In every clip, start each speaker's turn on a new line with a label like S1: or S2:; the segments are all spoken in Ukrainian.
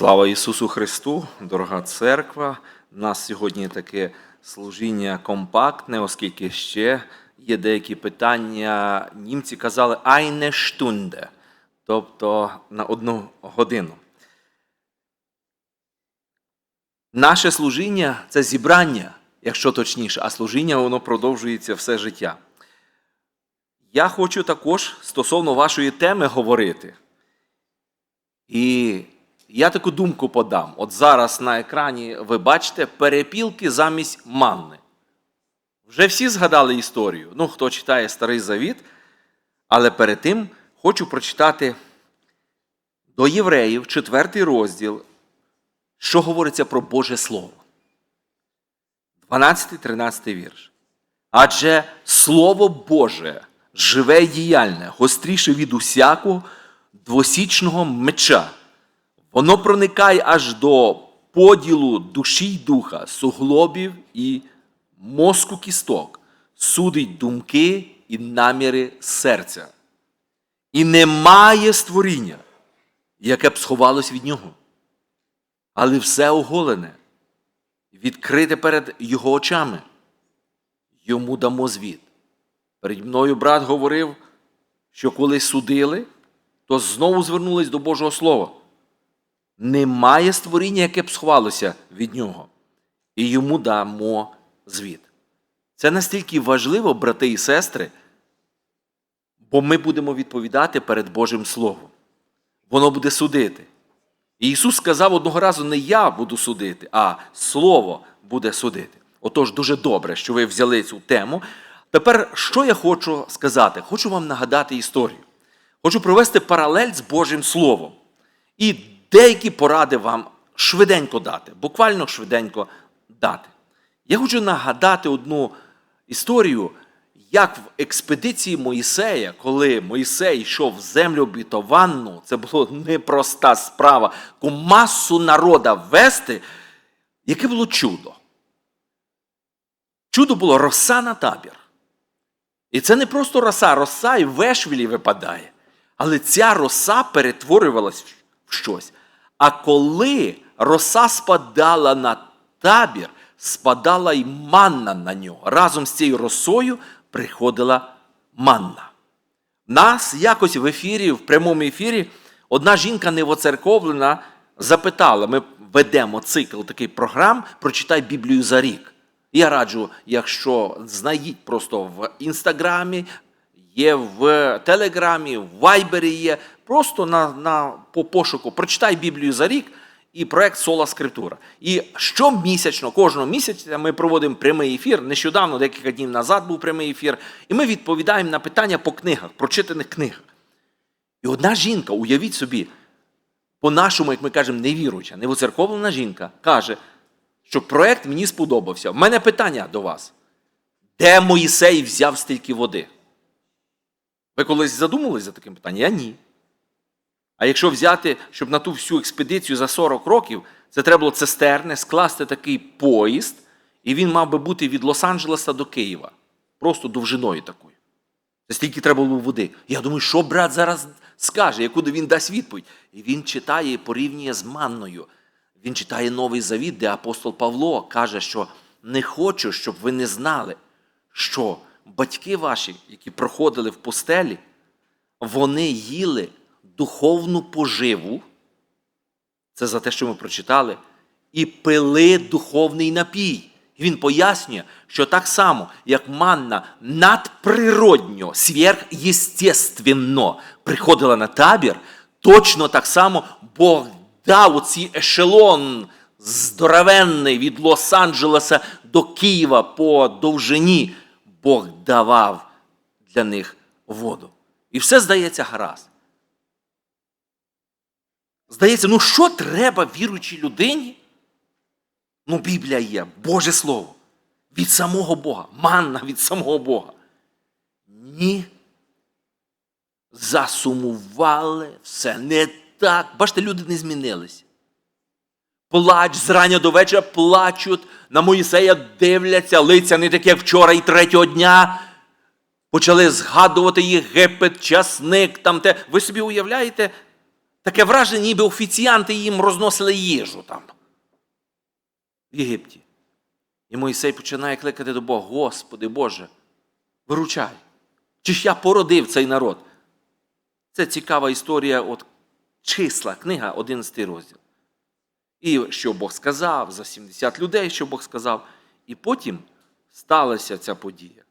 S1: Слава Ісусу Христу, дорога церква. У нас сьогодні таке служіння компактне, оскільки ще є деякі питання. Німці казали «eine Stunde», тобто на одну годину. Наше служіння це зібрання, якщо точніше, а служіння воно продовжується все життя. Я хочу також стосовно вашої теми говорити. І я таку думку подам. От зараз на екрані ви бачите перепілки замість манни. Вже всі згадали історію. Ну, хто читає Старий Завіт, але перед тим хочу прочитати до євреїв, четвертий розділ, що говориться про Боже Слово. 12-13 вірш. Адже Слово Боже живе діяльне, гостріше від усякого двосічного меча. Воно проникає аж до поділу душі й духа, суглобів і мозку кісток, судить думки і наміри серця. І немає створіння, яке б сховалось від нього. Але все оголене, відкрите перед його очами. Йому дамо звіт. Перед мною брат говорив, що коли судили, то знову звернулись до Божого Слова. Немає створіння, яке б сховалося від нього, і йому дамо звіт. Це настільки важливо, брати і сестри, бо ми будемо відповідати перед Божим Словом. Воно буде судити. І Ісус сказав одного разу: не я буду судити, а Слово буде судити. Отож, дуже добре, що ви взяли цю тему. Тепер, що я хочу сказати? Хочу вам нагадати історію. Хочу провести паралель з Божим Словом. І деякі поради вам швиденько дати, буквально швиденько дати. Я хочу нагадати одну історію, як в експедиції Моїсея, коли Моїсей йшов в землю обітованну, це була непроста справа, таку масу народа вести, яке було чудо. Чудо було роса на табір. І це не просто роса, роса і в Ешвілі випадає. Але ця роса перетворювалась в щось. А коли роса спадала на табір, спадала й манна на нього. Разом з цією росою приходила манна. Нас якось в ефірі, в прямому ефірі, одна жінка невоцерковлена запитала: ми ведемо цикл такий програм, прочитай Біблію за рік. Я раджу, якщо знайдіть просто в інстаграмі, є в Телеграмі, в Вайбері є. Просто на, на, по пошуку прочитай Біблію за рік і проект Сола Скриптура. І щомісячно, кожного місяця ми проводимо прямий ефір. Нещодавно, декілька днів назад був прямий ефір, і ми відповідаємо на питання по книгах, прочитаних книгах. І одна жінка, уявіть собі, по-нашому, як ми кажемо, невіруюча, невоцерковлена жінка, каже, що проект мені сподобався. У мене питання до вас. Де Моїсей взяв стільки води? Ви колись задумались за таким питанням? Я ні. А якщо взяти, щоб на ту всю експедицію за 40 років, це треба було цистерни, скласти такий поїзд, і він мав би бути від Лос-Анджелеса до Києва. Просто довжиною такою. Це стільки треба було води. Я думаю, що брат зараз скаже, яку він дасть відповідь. І він читає і порівнює з манною. Він читає Новий Завіт, де апостол Павло каже, що не хочу, щоб ви не знали, що батьки ваші, які проходили в пустелі, вони їли духовну поживу, це за те, що ми прочитали, і пили духовний напій. І він пояснює, що так само, як манна надприродньо, сверхъестественно приходила на табір, точно так само Бог дав оцей ешелон здоровенний від Лос-Анджелеса до Києва по довжині. Бог давав для них воду. І все здається гаразд. Здається, ну що треба віруючій людині? Ну, Біблія є, Боже Слово. Від самого Бога, манна від самого Бога. Ні. Засумували все не так. Бачите, люди не змінились. Плач зрання до вечора плачуть, на Моїсея дивляться, лиця не такі, як вчора і третього дня. Почали згадувати Єгипет, часник, там те. Ви собі уявляєте, Таке враження, ніби офіціанти їм розносили їжу там. В Єгипті. І Мойсей починає кликати до Бога: Господи Боже, виручай. Чи ж я породив цей народ? Це цікава історія, от числа, книга, 11 розділ. І що Бог сказав, за 70 людей, що Бог сказав. І потім сталася ця подія.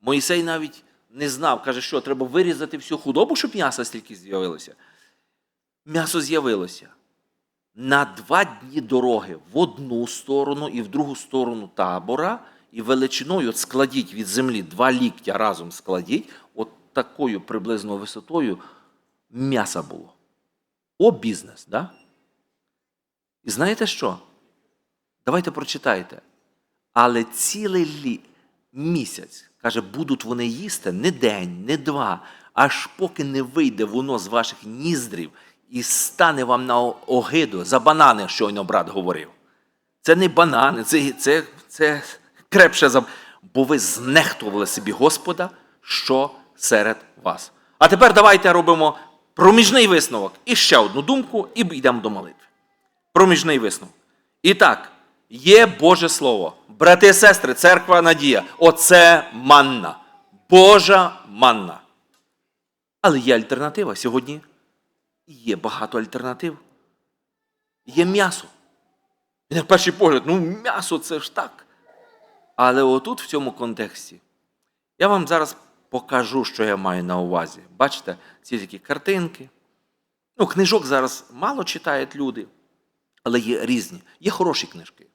S1: Моїсей навіть не знав, каже, що треба вирізати всю худобу, щоб м'ясо стільки з'явилося. М'ясо з'явилося. На два дні дороги в одну сторону і в другу сторону табора, і величиною от складіть від землі два ліктя разом складіть, от такою приблизно висотою м'яса було. О, бізнес, да? І знаєте що? Давайте прочитайте. Але цілий лі... місяць, каже, будуть вони їсти не день, не два, аж поки не вийде воно з ваших ніздрів і стане вам на огиду за банани, щойно брат говорив. Це не банани, це, це, це крепше за. Бо ви знехтували собі Господа, що серед вас. А тепер давайте робимо проміжний висновок. І ще одну думку, і йдемо до молитви. Проміжний висновок. І так, є Боже Слово. Брати і сестри, церква Надія. Оце манна. Божа манна. Але є альтернатива. Сьогодні є багато альтернатив. Є м'ясо. І на перший погляд, ну м'ясо це ж так. Але отут, в цьому контексті, я вам зараз покажу, що я маю на увазі. Бачите, ці такі картинки. Ну, книжок зараз мало читають люди, але є різні. Є хороші книжки,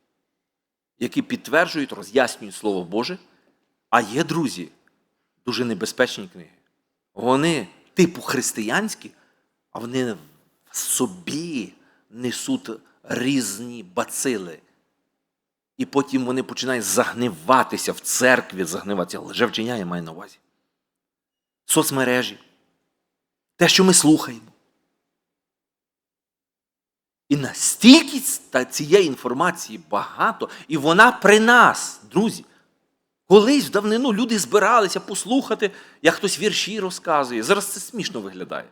S1: які підтверджують, роз'яснюють Слово Боже. А є, друзі, дуже небезпечні книги. Вони типу християнські, а вони в собі несуть різні бацили. І потім вони починають загниватися в церкві, загниватися. Лжевчення я маю на увазі. Соцмережі. Те, що ми слухаємо. І настільки цієї інформації багато, і вона при нас, друзі. Колись в давнину люди збиралися послухати, як хтось вірші розказує. Зараз це смішно виглядає.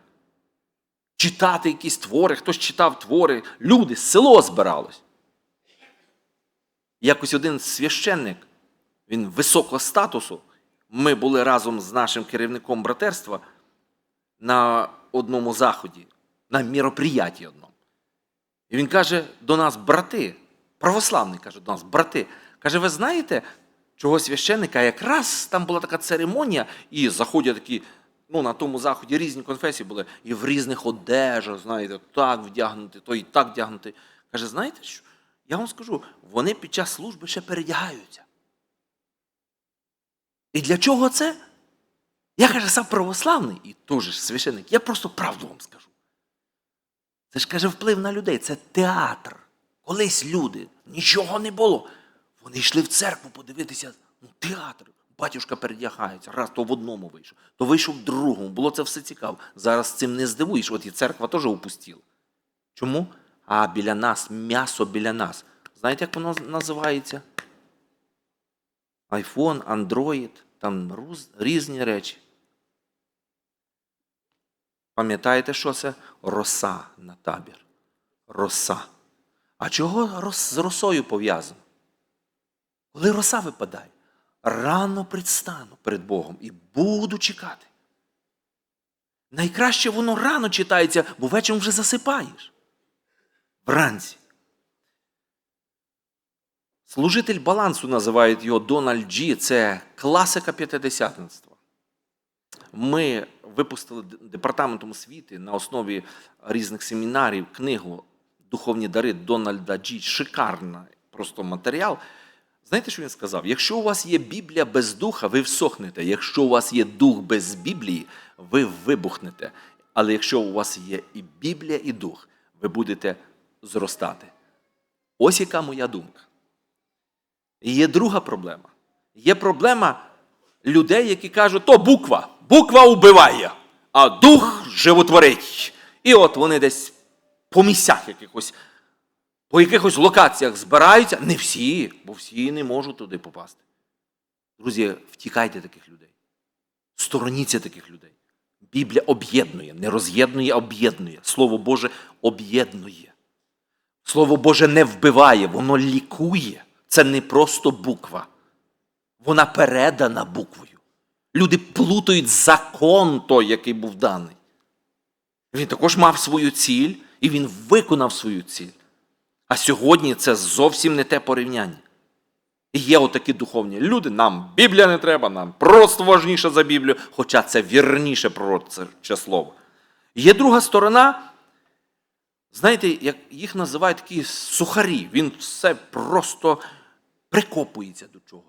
S1: Читати якісь твори, хтось читав твори, люди, село збиралось. Якось один священник, він високого статусу. Ми були разом з нашим керівником братерства на одному заході, на міроприятті одному. І він каже до нас, брати, православний каже до нас, брати. Каже, ви знаєте, чого священника? Якраз там була така церемонія, і заходять такі, ну, на тому заході різні конфесії були, і в різних одежах, знаєте, так вдягнути, то і так вдягнути. Каже, знаєте що? Я вам скажу, вони під час служби ще передягаються. І для чого це? Я каже, сам православний і теж священник. Я просто правду вам скажу. Це ж каже вплив на людей. Це театр. Колись люди, нічого не було. Вони йшли в церкву подивитися, ну, театр. Батюшка передягається, раз то в одному вийшов, то вийшов в другому. Було це все цікаво. Зараз цим не здивуєш. От і церква теж упустіла. Чому? А біля нас, м'ясо біля нас. Знаєте, як воно називається? Айфон, Android, там різні речі. Пам'ятаєте, що це? Роса на табір. Роса. А чого з росою пов'язано? Коли роса випадає, рано предстану перед Богом і буду чекати. Найкраще воно рано читається, бо вечором вже засипаєш. Вранці. Служитель балансу називають його Дональд Джі. Це класика п'ятидесятництва. Ми випустили департаментом освіти на основі різних семінарів книгу Духовні дари Дональда Джі. Шикарний просто матеріал. Знаєте, що він сказав? Якщо у вас є Біблія без духа, ви всохнете. Якщо у вас є дух без Біблії, ви вибухнете. Але якщо у вас є і Біблія, і дух, ви будете зростати. Ось яка моя думка. І є друга проблема. Є проблема людей, які кажуть, то буква, буква вбиває, а дух животворить. І от вони десь по місцях якихось, по якихось локаціях збираються. Не всі, бо всі не можуть туди попасти. Друзі, втікайте таких людей. Стороніться таких людей. Біблія об'єднує, не роз'єднує, а об'єднує. Слово Боже об'єднує. Слово Боже не вбиває, воно лікує. Це не просто буква. Вона передана буквою. Люди плутають закон той, який був даний. Він також мав свою ціль, і він виконав свою ціль. А сьогодні це зовсім не те порівняння. І є отакі духовні люди, нам Біблія не треба, нам просто важніше за Біблію, хоча це вірніше пророче слово. Є друга сторона, знаєте, як їх називають такі сухарі. Він все просто прикопується до чогось.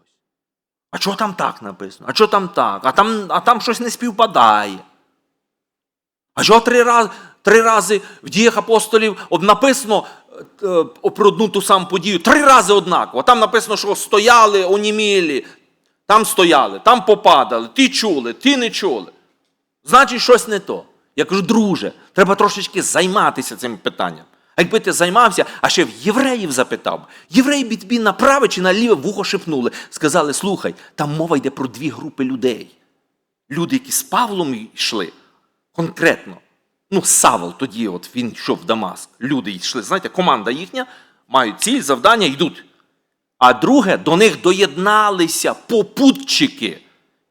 S1: А чого там так написано? А чого там так? А там, а там щось не співпадає. А чого три рази, три рази в діях апостолів от написано про одну ту саму подію, три рази однаково. Там написано, що стояли, онімілі, там стояли, там попадали, ті чули, ті не чули. Значить, щось не то. Я кажу, друже, треба трошечки займатися цим питанням. А якби ти займався, а ще в євреїв запитав, євреї б тобі направе чи на ліве вухо шепнули, сказали: слухай, там мова йде про дві групи людей. Люди, які з Павлом йшли, конкретно. Ну, Савол тоді, от він йшов в Дамаск. Люди йшли, знаєте, команда їхня, мають ціль, завдання, йдуть. А друге, до них доєдналися попутчики.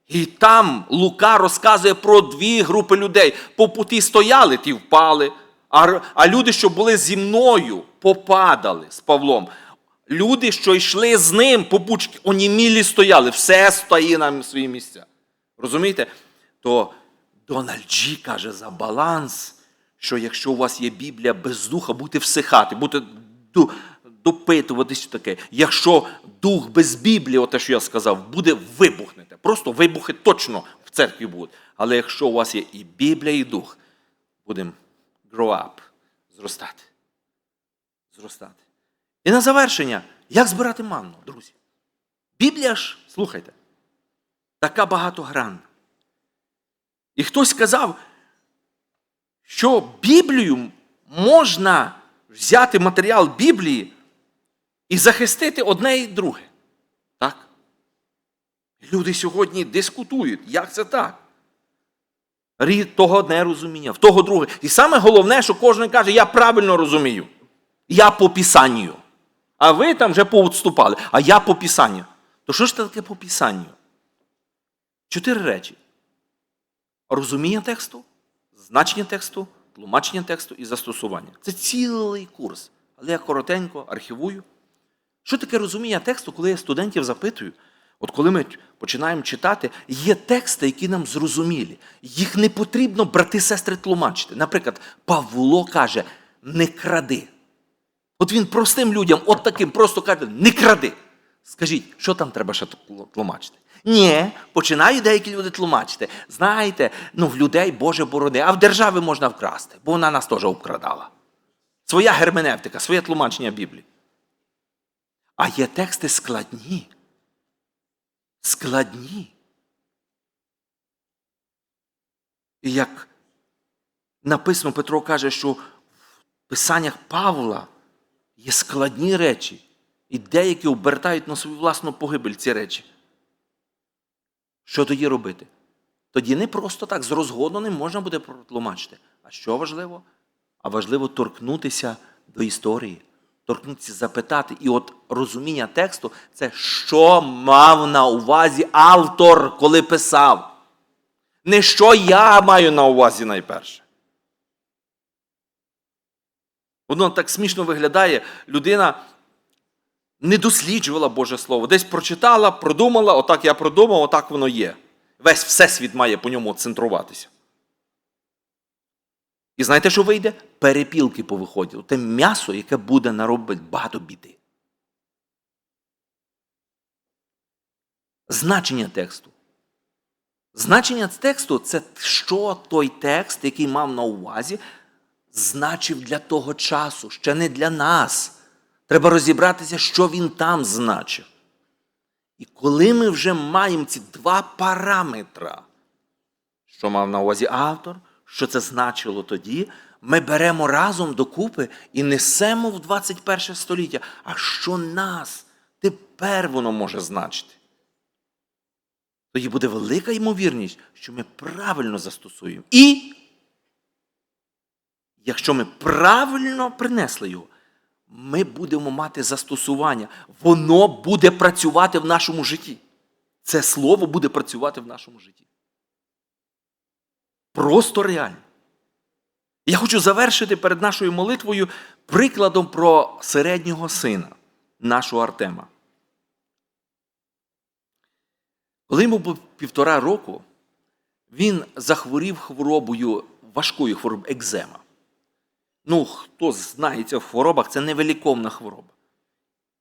S1: І там Лука розказує про дві групи людей. По путі стояли, ті впали. А, а люди, що були зі мною, попадали з Павлом. Люди, що йшли з ним, попутчики, онімілі стояли, все стає на свої місця. Розумієте? То Дональд Джі каже за баланс, що якщо у вас є Біблія без духа, будете всихати, будете допитуватись таке. Якщо дух без Біблії, оте, що я сказав, буде вибухнете. Просто вибухи точно в церкві будуть. Але якщо у вас є і Біблія, і дух, будемо grow up, зростати. Зростати. І на завершення, як збирати манну, друзі? Біблія ж, слухайте, така багатогранна. І хтось сказав, що Біблію можна взяти матеріал Біблії і захистити одне і друге. Так? Люди сьогодні дискутують, як це так? Рі- Того одне розуміння, в того друге. І саме головне, що кожен каже, я правильно розумію. Я по писанню. А ви там вже поотступали, а я по писанню. То що ж це таке по писанню? Чотири речі розуміння тексту, значення тексту, тлумачення тексту і застосування. Це цілий курс. Але я коротенько архівую. Що таке розуміння тексту, коли я студентів запитую? От коли ми починаємо читати, є тексти, які нам зрозумілі. Їх не потрібно, брати сестри, тлумачити. Наприклад, Павло каже: не кради. От він простим людям, от таким просто каже, не кради. Скажіть, що там треба ще тлумачити? Ні, починають деякі люди тлумачити. Знаєте, ну в людей Боже борони, а в держави можна вкрасти, бо вона нас теж обкрадала. Своя герменевтика, своє тлумачення Біблії. А є тексти складні. Складні. І як написано, Петро каже, що в писаннях Павла є складні речі, і деякі обертають на свою власну погибель ці речі. Що тоді робити? Тоді не просто так з розгону можна буде протлумачити. А що важливо? А важливо торкнутися до історії, торкнутися, запитати. І от розуміння тексту це що мав на увазі автор, коли писав. Не що я маю на увазі найперше. Воно так смішно виглядає. Людина не досліджувала Боже Слово. Десь прочитала, продумала, отак я продумав, отак воно є. Весь всесвіт має по ньому центруватися. І знаєте, що вийде? Перепілки повиходять. Те м'ясо, яке буде наробити багато біди. Значення тексту. Значення тексту це що той текст, який мав на увазі, значив для того часу, ще не для нас. Треба розібратися, що він там значив. І коли ми вже маємо ці два параметра, що мав на увазі автор, що це значило тоді, ми беремо разом докупи і несемо в 21 століття. А що нас тепер воно може значити? тоді буде велика ймовірність, що ми правильно застосуємо. І якщо ми правильно принесли його, ми будемо мати застосування. Воно буде працювати в нашому житті. Це слово буде працювати в нашому житті. Просто реально. Я хочу завершити перед нашою молитвою прикладом про середнього сина, нашого Артема. Коли йому було півтора року, він захворів хворобою, важкою хворобою екзема. Ну, хто знається в хворобах, це невеликовна хвороба.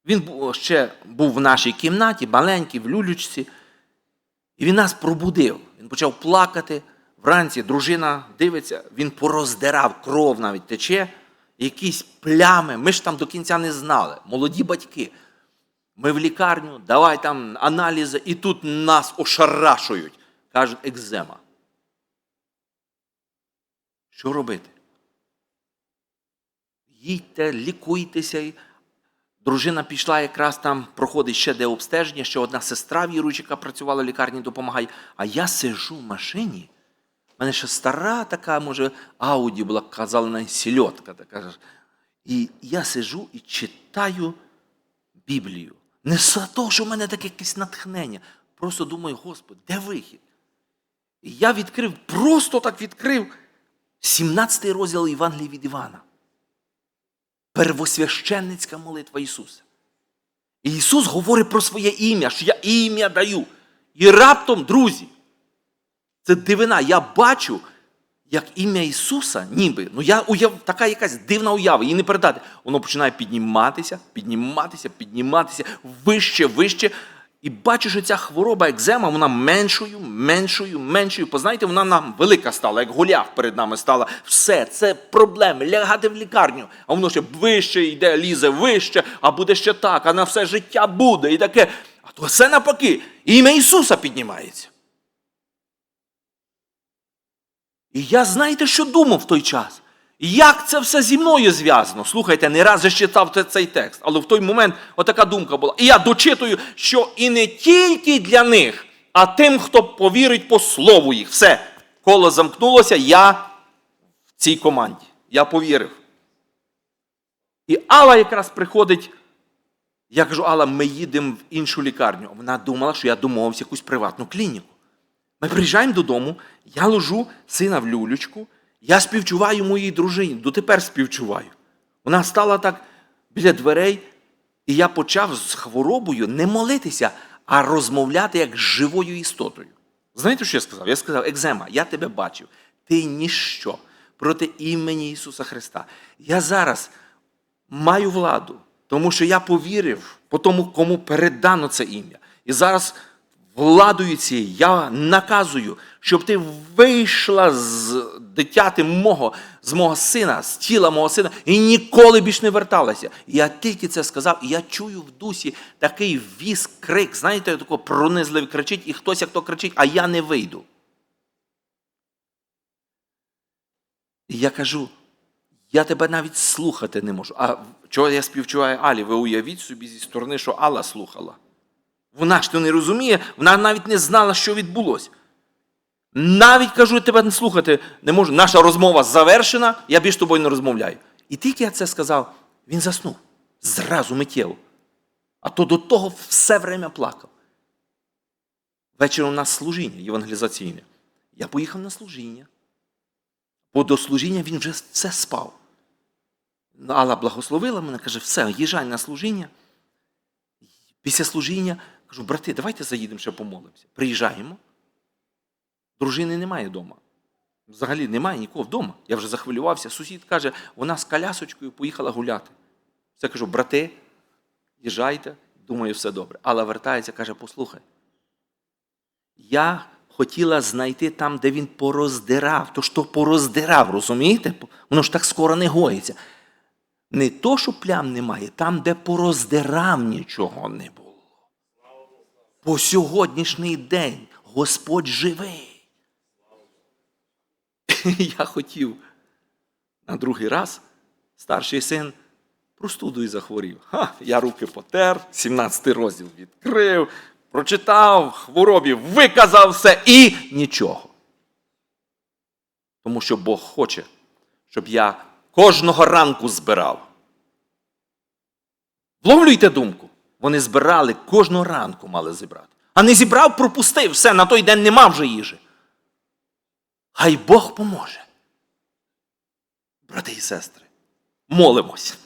S1: Він ще був в нашій кімнаті, маленький, в люлючці, і він нас пробудив. Він почав плакати. Вранці дружина дивиться, він пороздирав, кров навіть тече, якісь плями. Ми ж там до кінця не знали. Молоді батьки. Ми в лікарню, давай там аналізи, і тут нас ошарашують. Кажуть, екзема. Що робити? Їдьте, лікуйтеся. Дружина пішла якраз там, проходить ще де обстеження, ще одна сестра віруюча, яка працювала в лікарні, допомагає. А я сижу в машині. У мене ще стара така, може, ауді була, казали на сільотка така. І я сижу і читаю Біблію. Не за того, що в мене таке якесь натхнення. Просто думаю, Господи, де вихід? І я відкрив, просто так відкрив 17 розділ Євангелії від Івана. Первосвященницька молитва Ісуса. І Ісус говорить про своє ім'я, що я ім'я даю. І раптом, друзі, це дивина. Я бачу, як ім'я Ісуса, ніби, ну я уяв, така якась дивна уява, її не передати. Воно починає підніматися, підніматися, підніматися вище, вище. І бачу, що ця хвороба екзема, вона меншою, меншою, меншою. Познаєте, вона нам велика стала, як голяв перед нами стала. Все, це проблеми, лягати в лікарню. А воно ще вище йде, лізе вище, а буде ще так, а на все життя буде. І таке. А то все навпаки. Ім'я Ісуса піднімається. І я знаєте, що думав в той час? Як це все зі мною зв'язано? Слухайте, не раз же читав цей текст, але в той момент отака думка була. І я дочитую, що і не тільки для них, а тим, хто повірить по слову їх. Все, коло замкнулося, я в цій команді. Я повірив. І Алла якраз приходить. Я кажу, Алла, ми їдемо в іншу лікарню. Вона думала, що я домовився якусь приватну клініку. Ми приїжджаємо додому, я ложу сина в люлючку, я співчуваю моїй дружині, дотепер співчуваю. Вона стала так біля дверей, і я почав з хворобою не молитися, а розмовляти як з живою істотою. Знаєте, що я сказав? Я сказав, екзема, я тебе бачив, ти ніщо проти імені Ісуса Христа. Я зараз маю владу, тому що я повірив по тому, кому передано це ім'я. І зараз владою цією я наказую, щоб ти вийшла з дитяти мого, з мого сина, з тіла мого сина, і ніколи більш не верталася. Я тільки це сказав, і я чую в дусі такий віз, крик, знаєте, тако пронизливий кричить, і хтось як то кричить, а я не вийду. І я кажу, я тебе навіть слухати не можу. А чого я співчуваю Алі? Ви уявіть собі зі сторони, що Алла слухала. Вона ж то не розуміє, вона навіть не знала, що відбулося. Навіть кажу, тебе не слухати не можу. Наша розмова завершена, я більш тобою не розмовляю. І тільки я це сказав, він заснув. Зразу миттєво. А то до того все время плакав. Ввечері у нас служіння євангелізаційне. Я поїхав на служіння. Бо до служіння він вже все спав. Алла благословила мене, каже, все, їжджай на служіння. Після служіння кажу, брати, давайте заїдемо ще помолимося. Приїжджаємо. Дружини немає вдома. Взагалі немає нікого вдома. Я вже захвилювався. Сусід каже, вона з колясочкою поїхала гуляти. Все кажу, брати, їжджайте, думаю, все добре. Алла вертається, каже, послухай. Я хотіла знайти там, де він пороздирав. То що пороздирав, розумієте? Воно ж так скоро не гоїться. Не то, що плям немає, там, де пороздирав, нічого не було. По сьогоднішній день Господь живий. Я хотів на другий раз старший син простудою захворів. Ха, я руки потер, 17 розділ відкрив, прочитав хворобі, виказав все і нічого. Тому що Бог хоче, щоб я кожного ранку збирав. Вловлюйте думку. Вони збирали кожного ранку мали зібрати. А не зібрав, пропустив, все, на той день нема вже їжі. Хай Бог поможе. Брати і сестри, молимось.